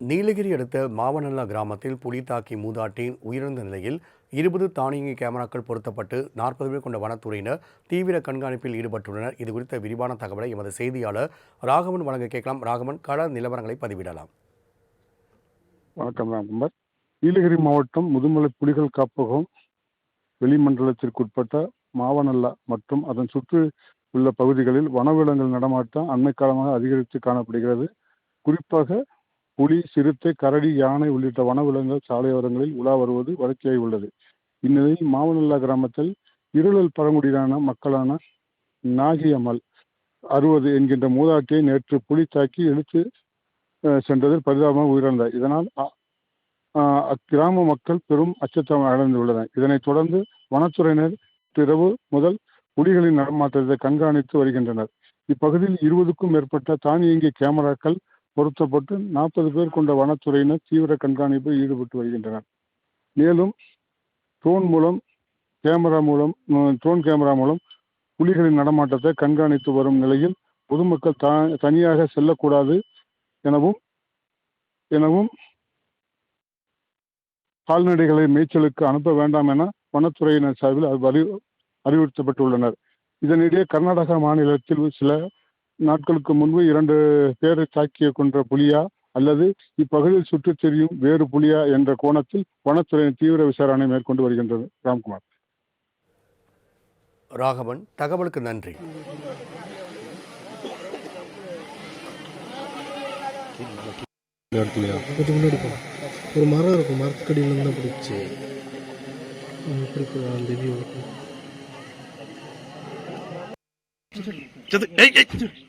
நீலகிரி அடுத்த மாவனல்லா கிராமத்தில் புலி தாக்கி மூதாட்டி உயிரிழந்த நிலையில் இருபது தானியங்கி கேமராக்கள் பொருத்தப்பட்டு நாற்பது பேர் கொண்ட வனத்துறையினர் தீவிர கண்காணிப்பில் ஈடுபட்டுள்ளனர். இது குறித்த விரிவான தகவலை எமது செய்தியாளர் ராகவன் வழங்க கேட்கலாம். ராகவன் கள நிலவரங்களை பதிவிடலாம். வணக்கம் ராம்குமார் நீலகிரி மாவட்டம் முதுமலை புலிகள் காப்பகம் வெளிமண்டலத்திற்குட்பட்ட மாவனல்லா மற்றும் அதன் சுற்றி உள்ள பகுதிகளில் வனவிலங்குகள் நடமாட்டம் அண்மை காலமாக அதிகரித்து காணப்படுகிறது. குறிப்பாக புலி சிறுத்தை கரடி யானை உள்ளிட்ட வனவிலங்குகள் சாலையோரங்களில் உலா வருவது வழக்கியாகி உள்ளது. இந்நிலையில் மாமல்லா கிராமத்தில் இருளல் பழங்குடியிலான மக்களான நாகியம்மல் அறுபது என்கின்ற மூதாட்டியை நேற்று புலி தாக்கி இழுத்து சென்றதில் பரிதாபமாக உயிரிழந்தார். இதனால் அக்கிராம மக்கள் பெரும் அச்சத்தம் அடைந்துள்ளனர். இதனைத் தொடர்ந்து வனத்துறையினர் இரவு முதல் புலிகளின் நடமாட்டத்தை கண்காணித்து வருகின்றனர். இப்பகுதியில் இருபதுக்கும் மேற்பட்ட தானியங்கி கேமராக்கள் பொருத்தப்பட்டு நாற்பது பேர் கொண்ட வனத்துறையினர் தீவிர கண்காணிப்பில் ஈடுபட்டு வருகின்றனர். மேலும் ட்ரோன் மூலம் கேமரா மூலம் ட்ரோன் கேமரா மூலம் புலிகளின் நடமாட்டத்தை கண்காணித்து வரும் நிலையில் பொதுமக்கள் த தனியாக செல்லக்கூடாது எனவும் எனவும் கால்நடைகளை மேய்ச்சலுக்கு அனுப்ப வேண்டாம் என வனத்துறையினர் சார்பில் அறி அறிவுறுத்தப்பட்டுள்ளனர். இதனிடையே கர்நாடகா மாநிலத்தில் சில நாட்களுக்கு முன்பு இரண்டு பேரை தாக்கிய கொன்ற புலியா அல்லது இப்பகுதியில் சுற்றித் திரியும் வேறு புலியா என்ற கோணத்தில் வனத்துறையின் தீவிர விசாரணை மேற்கொண்டு வருகின்றது. ராம்குமார். ராகவன் தகவலுக்கு நன்றி. கொஞ்சம் முன்னாடி ஒரு மரம் இருக்கும் மரத்துக்கடியில தான் பிடிச்சி. எப்படி அந்த வியூ ஏய்.